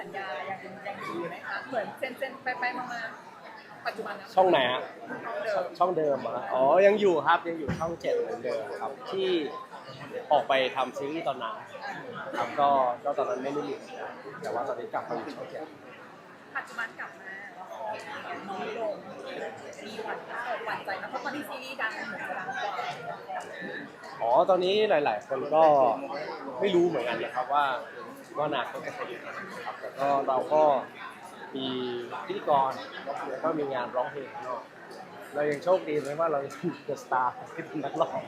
สัญญายังยังอยู่ไหมคะเหมือนเซ็นเซ็นไปไปๆมาๆปัจจุบันนะช่องไหนฮะ ช่องเดิมช่องเดิมเหรออ๋อ ยังอยู่ครับ ยังอยู่ช่องเจ็ดเหมือนเดิมครับ ที่ออกไปทำซีรีส์ตอนนั้นครับก็ก็ตอนนั้นไม่ได้อยู่แต่ว่าตอนนี้กลับมาอยู่ช่องเจ็ดปัจจุบันกลับมาน้อยลงมีหวั่นเออหวั่นใจนะเพราะตอนที่ซีรีส์ดังเหมือนจะดังกว่าอ๋อ ตอนนี้หลาย ๆ คนก็ไม่รู้เหมือนกันนะครับว่า ว่าอนาคตจะเป็นยังไงครับแต่ก็เราก็มีพิธีกรแล้วก็มีงานร้องเพลงข้างนอกเรายังโชคดีเลยว่าเรายังเดอะสตาร์ที่เป็นนักร้อง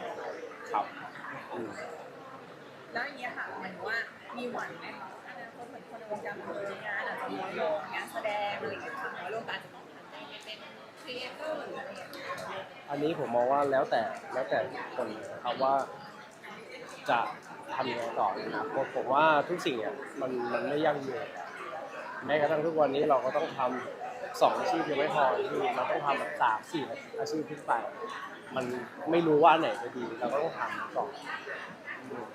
ครับอืมแล้วอย่างเงี้ยค่ะหมายถึงว่ามีหวั่นไหมคะอนาคตเหมือนคนในวงการบันเทิงงานอาจจะน้อยลงงานแสดงอะไรอย่างเงี้ยค่ะน้อยลงแต่อาจจะต้องหันไปเป็นครีเอเตอร์หรืออะไรอย่างเงี้ยอันนี้ผมมองว่าแล้วแต่แล้วแต่คนนะครับว่าจะ ทำยังไงต่อในอนาคตผมว่าทุกสิ่งเนี่ยมันมันไม่ยั่งยืนแม้กระทั่งทุกวันนี้เราก็ต้องทำสองอาชีพยังไม่พอที่เราต้องทำแบบสามสี่อาชีพขึ้นไป มันไม่รู้ว่าอันไหนจะดีเราก็ต้องทำก่อน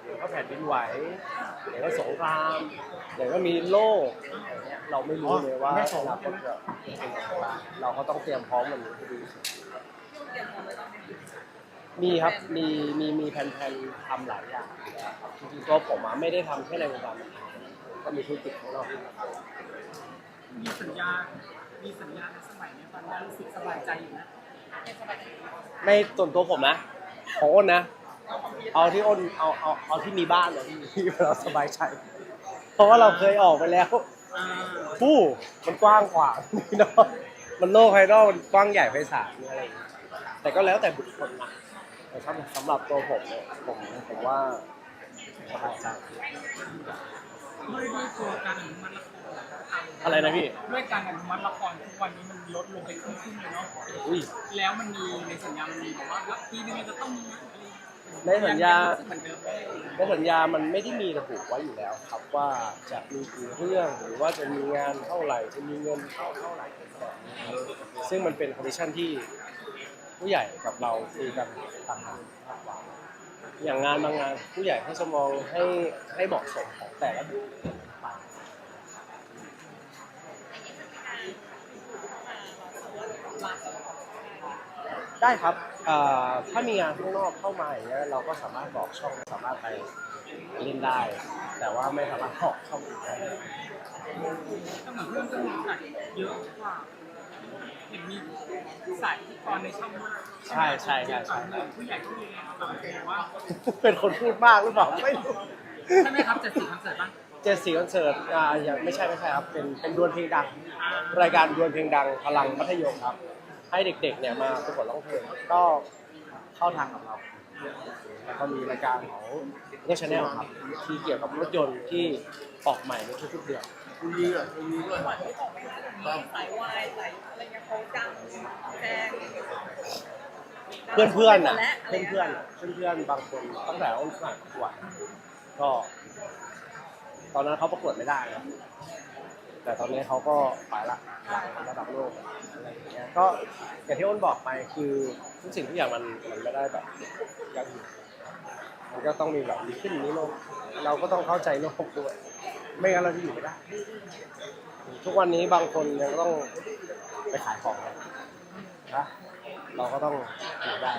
เดี๋ยวก็แผ่นดินไหวเดี๋ยวก็สงครามเดี๋ยวก็มีโรคอย่างเงี้ยเราไม่รู้เลยว่าอนาคตจะเป็นยังไงบ้างเราก็ต้องเตรียมพร้อมมันให้ดีที่สุดที่เตรีย มีครับ มี มี มีแผนๆทำหลายอย่างครับจริงๆตัวผมอะไม่ได้ทำแค่ในวงการบันเทิงก็มีธุรกิจข้างนอกที่ทำมีสัญญา มีสัญญาในสมัยเนี้ยตอนนี้รู้สึกสบายใจอยู่นะในส่วนตัวผมนะ ของอ้นนะ เอาที่อ้น เอาเอาเอาที่มีบ้านเลยที่เราสบายใจ เพราะว่าเราเคยออกไปแล้วอ่าผู้มันกว้างขวางเนาะมันโลกภายนอกมันกว้างใหญ่ไพศาลอะไรอย่างเงี้ยแต่ก็แล้วแต่บุคคลนะ แต่สำหรับสำหรับตัวผมเนี่ยผมผมว่าสบายใจด้วยด้วยตัวการอนุมัติละครอะไรนะพี่ ด้วยการอนุมัติละครทุกวันนี้มันลดลงไปครึ่งครึ่งๆเลยเนาะอุ้ย แล้วมันมีในสัญญามันมีบอกว่าแล้วปีนึงจะต้องมีนะอะไรในสัญญาเหมือนเดิมไหมในสัญญามันไม่ได้มีระบุไว้อยู่แล้ว ครับว่าจะมีกี่เรื่องหรือว่าจะมีงานเท่าไหร่จะมีเงินเท่าเท่าไหร่ซึ่งมันเป็นคอนดิชันที่ ผู้ใหญ่กับเราคุยกันต่างหากมากกว่าอย่างงานบางงานผู้ใหญ่เขาจะมองให้ให้เหมาะสมของแต่ละบุคคลไปได้ครับถ้ามีงานข้างนอกเข้ามาอย่างเงี้ยเราก็สามารถบอกช่องสามารถไปเล่นได้ แต่ว่าไม่สามารถบอกช่องอื่นได้ก็เหมือนเรื่องจะมีหนักเยอะกว่า เห็นมีสายพิธีกรในช่องมากใช่ใช่ใช่ใช่ผู้ใหญ่ผู้ใหญ่แบบว่าเป็นคนพูดมากหรือเปล่าไม่รู้ใช่ไหมครับจะสี่คอนเสิร์ตบ้างเจดสีคอนเสิร์ตอ่าอย่างไม่ใช่ไม่ใช่ครับ เป็นเป็นดวลเพลงดัง รายการดวลเพลงดังพลังมัธยมครับ ให้เด็กๆเนี่ยมาประกวดร้องเพลงก็เข้าทางกับเราแล้วก็มีรายการของเนชแนลครับที่เกี่ยวกับรถยนต์ที่ออกใหม่ในทุกๆเดือน คุณยีอะคุณยีด้วยหวั่นที่ออกไปนะมีสายวายสายอะไรเงี้ยเขาดังแดงเพื่อนเพื่อนๆอะและเพื่อนเพื่อนเพื่อนเพื่อนๆบางคนตั้งแต่อ้นสมัครประกวดก็ ตอนนั้นเขาประกวดไม่ได้นะแต่ตอนนี้เขาก็ไปละระดับโลกอะไรอย่างเงี้ยก็อย่างที่อ้นบอกไปคือทุกสิ่งทุกอย่างมันมันไม่ได้แบบยั่งยืนมันก็ต้องมีแบบมีขึ้นมีลงเราก็ต้องเข้าใจโลกด้วย ไม่งั้นเราจะอยู่ไม่ได้ ทุกวันนี้บางคนยังต้องไปขายของนะเราก็ต้องอยู่ได้